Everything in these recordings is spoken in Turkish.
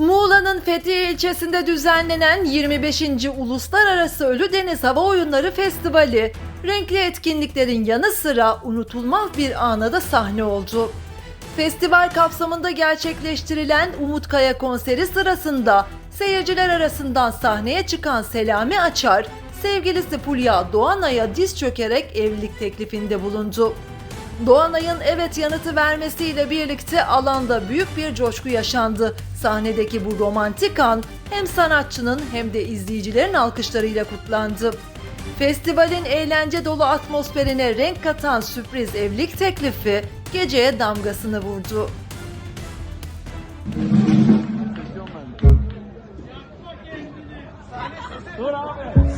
Muğla'nın Fethiye ilçesinde düzenlenen 25. Uluslararası Ölü Deniz Hava Oyunları Festivali, renkli etkinliklerin yanı sıra unutulmaz bir ana da sahne oldu. Festival kapsamında gerçekleştirilen Umut Kaya konseri sırasında seyirciler arasından sahneye çıkan Selami Açar, sevgilisi Fulya Doğanay'a diz çökerek evlilik teklifinde bulundu. Doğanay'ın evet yanıtı vermesiyle birlikte alanda büyük bir coşku yaşandı. Sahnedeki bu romantik an hem sanatçının hem de izleyicilerin alkışlarıyla kutlandı. Festivalin eğlence dolu atmosferine renk katan sürpriz evlilik teklifi geceye damgasını vurdu.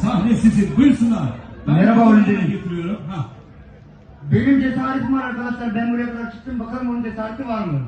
Sahne sizin. Buyursunlar. Ben Merhaba Önder. getiriyorum. Ha. Benim cesaretim var arkadaşlar. Ben buraya kadar çıktım. Bakalım onun cesareti var mı?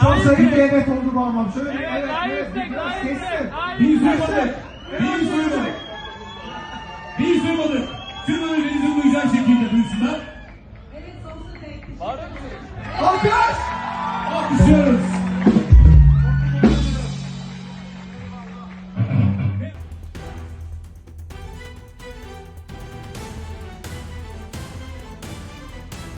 Çok sayık bir evet oldu bu anlam. Şöyle bir evet, daha evet, yüksek, biraz daha yüksek, Biz duymadık. Biz duymadık. Biz duymadık. Tüm öğrencilerimizin duyacağı şekilde duysunlar. Alkış! Alkışlıyoruz.